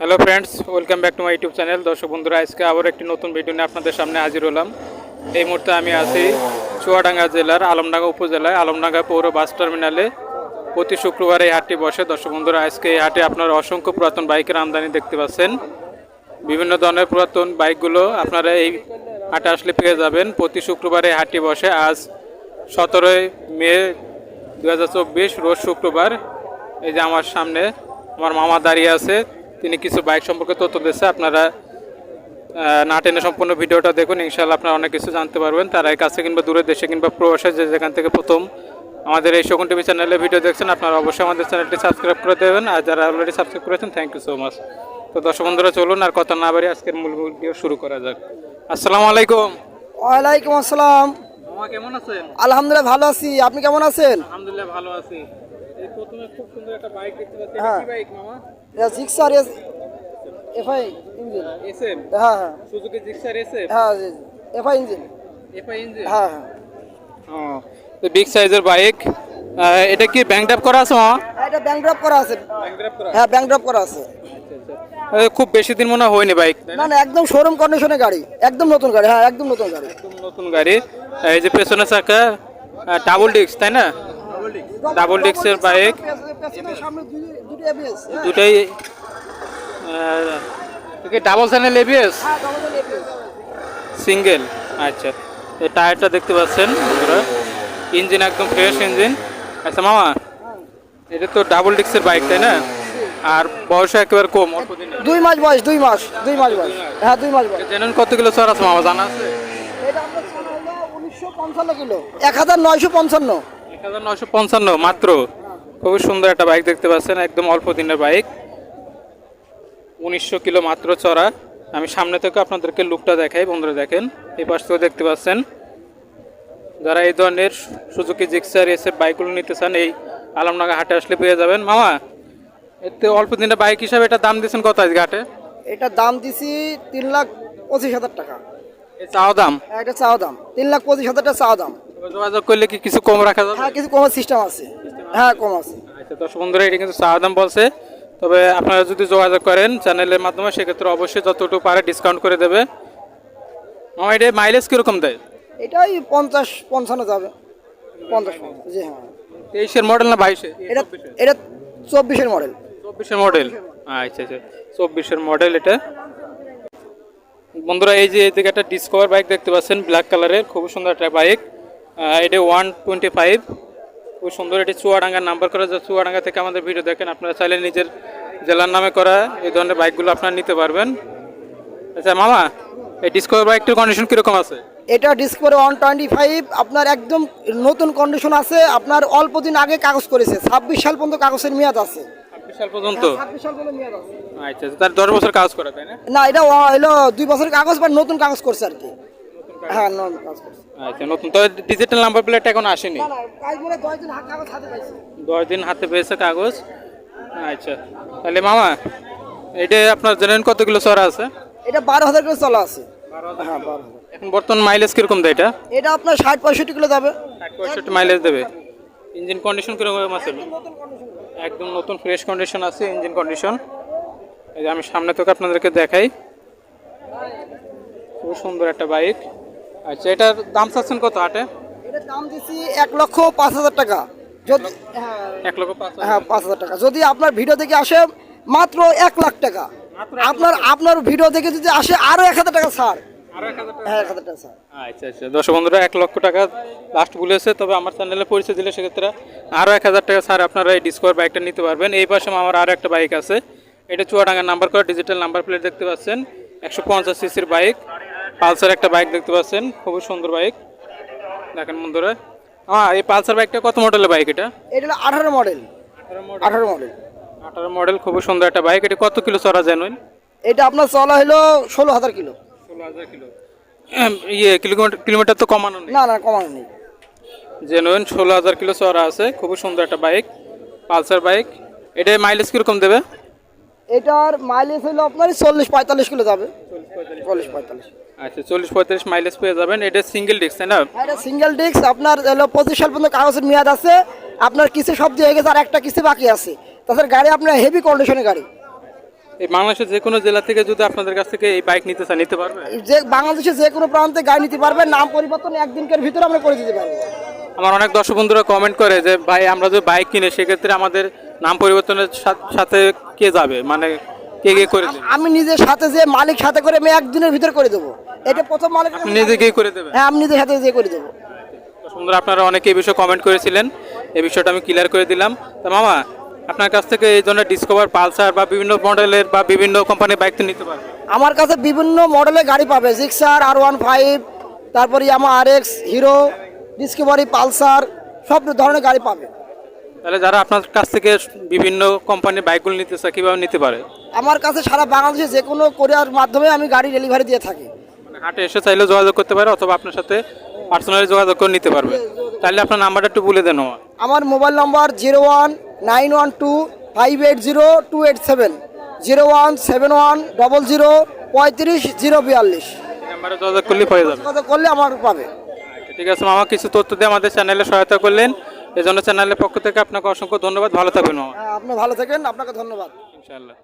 Hello friends welcome back to my YouTube channel দর্শক বন্ধুরা, আজকে আবার একটি নতুন ভিডিও নিয়ে আপনাদের সামনে হাজির হলাম। এই মুহূর্তে আমি আছি চুয়াডাঙ্গা জেলার আলমডাঙ্গা উপজেলায়। আলমডাঙ্গা পৌর বাস টার্মিনালে প্রতি শুক্রবার এই হাটটি বসে। দর্শক বন্ধুরা, আজকে এই হাটে আপনারা অসংখ্য পুরাতন বাইকের আমদানি দেখতে পাচ্ছেন। বিভিন্ন ধরনের পুরাতন বাইকগুলো আপনারা এই হাটে আসলে পেয়ে যাবেন। প্রতি শুক্রবারে এই হাটটি বসে। আজ সতেরোই মে দু হাজার চব্বিশ, রোজ শুক্রবার। এই যে আমার সামনে, আমার মামা দাঁড়িয়ে আছে। তিনি কিছু বাইক সম্পর্কে তথ্য দিচ্ছে আপনারা না টেনে সম্পূর্ণ ভিডিওটা দেখুন। ইনশাল্লাহ আপনারা অনেক কিছু জানতে পারবেন। তারা এই কাছে কিংবা দূরের দেশে কিংবা প্রবাসে যে যেখান থেকে প্রথম আমাদের এই শকুন টিভি চ্যানেলে ভিডিও দেখছেন আপনারা অবশ্যই আমাদের চ্যানেলটি সাবস্ক্রাইব করে দেবেন। আর যারা অলরেডি সাবস্ক্রাইব করেছেন থ্যাংক ইউ সো মাচ তো দর্শক বন্ধুরা চলুন আর কথা না বাড়ি আজকের মূল ভিডিও শুরু করা যাক। আসসালামু আলাইকুম। ওয়ালাইকুম আসসালাম। মামা কেমন আছেন? আলহামদুলিল্লাহ ভালো আছি। আপনি কেমন আছেন? আলহামদুলিল্লাহ ভালো আছি। প্রথমে খুব সুন্দর একটা বাইক দেখতে পাচ্ছি। হ্যাঁ। বাইক মামা? জিক্সার এফআই ইঞ্জিন এসএম হ্যাঁ হ্যাঁ। সুজুকি জিক্সার এসএম হ্যাঁ এফআই ইঞ্জিন এফআই ইঞ্জিন হ্যাঁ হ্যাঁ। ও তো বিগ সাইজের বাইক এটা কি ব্যাংক ড্রাপ করা আছে মামা? হ্যাঁ, এটা ব্যাংক ড্রপ করা আছে। ব্যাংক ড্রাপ করা হ্যাঁ ব্যাংক ড্রপ করা আছে। খুব বেশি দিন মনে হয়নি বাইক না না একদম শোরুম কন্ডিশনে গাড়ি। একদম নতুন গাড়ি। হ্যাঁ একদম নতুন গাড়ি। একদম নতুন গাড়ি। এই যে পেছনে চাকা ডাবল ডিস্ক তাই না? ডাবল ডিস্কের বাইক দুটাই ডাবল চ্যানেল এবিএস হ্যাঁ সিঙ্গেল আচ্ছা। এই টায়ারটা দেখতে পাচ্ছেন ইঞ্জিন একদম ফ্রেশ ইঞ্জিন আচ্ছা মামা এটা তো ডাবল ডিস্কের বাইক তাই না? আর বয়স একেবারে কম অল্প দিন। দুই মাস বয়স দুই মাস দুই মাস বয়স। হ্যাঁ দুই মাস বয়স। জানেন কত কিলো চর আছে মামা? জানা আছে? এটা আমরা উনিশশো পঞ্চান্ন কিলো। এক হাজার নয়শো পঞ্চান্ন মাত্র। খুবই সুন্দর একটা বাইক দেখতে পাচ্ছেন একদম অল্প দিনের বাইক উনিশশো কিলো মাত্র চড়া। আমি সামনে থেকে আপনাদেরকে লুকটা দেখাই বন্ধুরা দেখেন। এই পাশ থেকে দেখতে পাচ্ছেন যারা এই ধরনের সুজুকি জিক্সার এসে বাইকগুলো নিতে চান এই আলমডাঙ্গা হাটে আসলে পেয়ে যাবেন। মামা এতে অল্প দিনের বাইক হিসাবে এটা দাম দিয়েছেন কত আজকে হাটে? এটা দাম দিছি তিন লাখ পঁচিশ হাজার টাকা। এই চাও দাম? হ্যাঁ, এটা চাওয়া দাম। তিন লাখ পঁচিশ হাজার টাকা চাওয়া দাম। যোগাযোগ করলে কি কিছু কম রাখা যাবে? হ্যাঁ কিছু কমার সিস্টেম আছে। হ্যাঁ কম আছে। আচ্ছা দর্শক বন্ধুরা এটা কিন্তু দাম বলছে। তবে আপনারা যদি যোগাযোগ করেন চ্যানেলের মাধ্যমে সেক্ষেত্রে অবশ্যই যতটুকু পারে ডিসকাউন্ট করে দেবে। আমার এটা মাইলেজ কীরকম দেয়? এটাই পঞ্চাশ পঞ্চান্ন যাবে। পঞ্চাশ, জি হ্যাঁ। তেইশের মডেল না বাইশে এটা এটা চব্বিশের মডেল চব্বিশের মডেল আচ্ছা আচ্ছা। চব্বিশের মডেল এটা। বন্ধুরা এই যে এদিকে একটা ডিসকভার বাইক দেখতে পাচ্ছেন ব্ল্যাক কালারের খুব সুন্দর একটা বাইক এটা ওয়ান টোয়েন্টি ফাইভ খুব সুন্দর এটি চুয়াডাঙ্গার নাম্বার করা। যায় চুয়াডাঙ্গা থেকে আমাদের ভিডিও দেখেন আপনারা চাইলে নিজের জেলার নামে করা এই ধরনের বাইকগুলো আপনারা নিতে পারবেন। আচ্ছা মামা এই ডিসকভার বাইকটির কন্ডিশন কীরকম আছে? এটা ডিসকভার ওয়ান টোয়েন্টি ফাইভ আপনার একদম নতুন কন্ডিশন আছে। আপনার অল্প দিন আগে কাগজ করেছে। ছাব্বিশ সাল পর্যন্ত কাগজের মেয়াদ আছে। সাল পর্যন্ত? আছে। আচ্ছা আচ্ছা, তার দশ বছর কাজ করা তাই না? না এটা হলো দুই বছরের কাগজ বা নতুন কাগজ করছে আর কি। হ্যাঁ নতুন কাগজ করছে। আচ্ছা নতুন। তবে ডিজিটাল নাম্বার প্লেট এখন আসেনি? দশ দিন হাতে পাইছে দশ দিন হাতে পেয়েছে কাগজ? আচ্ছা তাহলে মামা এটা আপনার চড়া আছে? এটা বারো হাজার চলা আছে। হ্যাঁ বারো এখন বর্তমান মাইলেজ কীরকম দেয় এটা? এটা আপনার ষাট পঁয়ষট্টি কিলো যাবে। ষাট পঁয়ষট্টি মাইলেজ দেবে। ইঞ্জিন কন্ডিশন কীরকম আছে? একদম নতুন ফ্রেশ কন্ডিশন আছে ইঞ্জিন কন্ডিশন এই যে আমি সামনে থেকে আপনাদেরকে দেখাই। খুব সুন্দর একটা বাইক আচ্ছা এটার দাম চাচ্ছেন কত হাটে এটার দাম দিচ্ছি এক লক্ষ পাঁচ হাজার টাকা। যদি হ্যাঁ। এক লক্ষ হ্যাঁ পাঁচ হাজার টাকা। যদি আপনার ভিডিও দেখে আসে মাত্র এক লাখ টাকা। আপনার আপনার ভিডিও দেখে যদি আসে আরও এক হাজার টাকা ছাড়। হ্যাঁ আচ্ছা আচ্ছা। দর্শক বন্ধুরা এক লক্ষ টাকা লাস্ট বলেছে তবে আমার চ্যানেলে পরিচয় দিলে সেক্ষেত্রে আরও এক হাজার টাকা স্যার আপনারা এই বাইকটা নিতে পারবেন। এই পাশে আমার আরও একটা বাইক আছে। এটা চুয়াডাঙ্গার নাম্বার করা ডিজিটাল নাম্বার প্লেট দেখতে পাচ্ছেন। একশো পঞ্চাশ সিসির বাইক পালসার একটা বাইক দেখতে পাচ্ছেন খুবই সুন্দর বাইক দেখেন বন্ধুরা। হ্যাঁ এই পালসার বাইকটা কত মডেলের বাইক এটা? এটা হলো আঠারো মডেল আঠারো মডেল আঠারো মডেল খুবই সুন্দর একটা বাইক এটা কত কিলো চড়া জানুন এটা আপনার চলা হলো ষোলো হাজার কিলো। ষোলো হাজার কিলো। ইয়ে কিলোমিটার কিলোমিটার তো কমানো নেই। না না কমানো নেই। জেনুইন ষোলো হাজার কিলো চড়া আছে। খুবই সুন্দর একটা বাইক পালসার বাইক এটা মাইলেজ কীরকম দেবে? এটার মাইলেজ হলো আপনার চল্লিশ পঁয়তাল্লিশ কিলো যাবে। চল্লিশ পঁয়তাল্লিশ। আচ্ছা চল্লিশ পঁয়তাল্লিশ মাইলেজ পেয়ে যাবেন। এটা সিঙ্গেল ডিস্ক তাই না? এটা সিঙ্গেল ডিস্ক আপনার পঁচিশ সাল পর্যন্ত কাগজের মেয়াদ আছে। আপনার কিস্তি সব দিয়ে গেছে আর একটা কিস্তি বাকি আছে। তাছাড়া গাড়ি আপনার হেভি কন্ডিশনের গাড়ি। এই বাংলাদেশের যে কোনো জেলা থেকে যদি আপনাদের কাছ থেকে এই বাইক নিতে চান নিতে পারবে যে বাংলাদেশে যে কোনো প্রান্তে গাড়ি নিতে পারবে নাম পরিবর্তন একদিনকার ভিতরে আমরা করে দিতে পারব। আমার অনেক দর্শক বন্ধুরা কমেন্ট করে যে ভাই আমরা যদি বাইক কিনে সেক্ষেত্রে আমাদের নাম পরিবর্তনের সাথে কে যাবে? মানে কে কে করে আমি নিজের সাথে যে মালিক সাথে করে আমি একদিনের ভিতরে করে দেবো। এটা প্রথম মালিক নিজেকেই করে দেবেন? হ্যাঁ আমি নিজের সাথে যে করে দেবো। সুন্দর আপনারা অনেকে এই বিষয়ে কমেন্ট করেছিলেন। এই বিষয়টা আমি ক্লিয়ার করে দিলাম। তো মামা আপনার কাছ থেকে এই ধরনের ডিসকভার পালসার বা বিভিন্ন মডেলের বা বিভিন্ন কোম্পানির বাইক তো নিতে পারবে আমার কাছে বিভিন্ন মডেলের গাড়ি পাবে। জিক্সার আর ওয়ান ফাইভ তারপরে আমার R X Hero Discovery Pulsar সব ধরনের গাড়ি পাবে। তাহলে যারা আপনার কাছ থেকে বিভিন্ন কোম্পানির বাইকগুলো নিতে চায় কীভাবে নিতে পারে? আমার কাছে সারা বাংলাদেশে যে কোনো কোরিয়ার মাধ্যমে আমি গাড়ি ডেলিভারি দিয়ে থাকি। হাটে এসে চাইলে যোগাযোগ করতে পারে অথবা আপনার সাথে পার্সোনালি যোগাযোগ করে নিতে পারবে। তাহলে আপনার নাম্বারটা একটু বলে দেন আমার। Mobile number zero one nine one two five eight zero two eight seven. Zero one seven one double zero পঁয়ত্রিশ জিরো বিয়াল্লিশ। নাম্বারে যোগাযোগ করলে যাবে। কত করলে আমার পাবে। ঠিক আছে মামা কিছু তথ্য দিয়ে আমাদের চ্যানেলে সহায়তা করলেন। এই জন্য চ্যানেলের পক্ষ থেকে আপনাকে অসংখ্য ধন্যবাদ। ভালো থাকবেন মামা। হ্যাঁ, আপনি ভালো থাকেন। আপনাকে ধন্যবাদ। ইনশাআল্লাহ।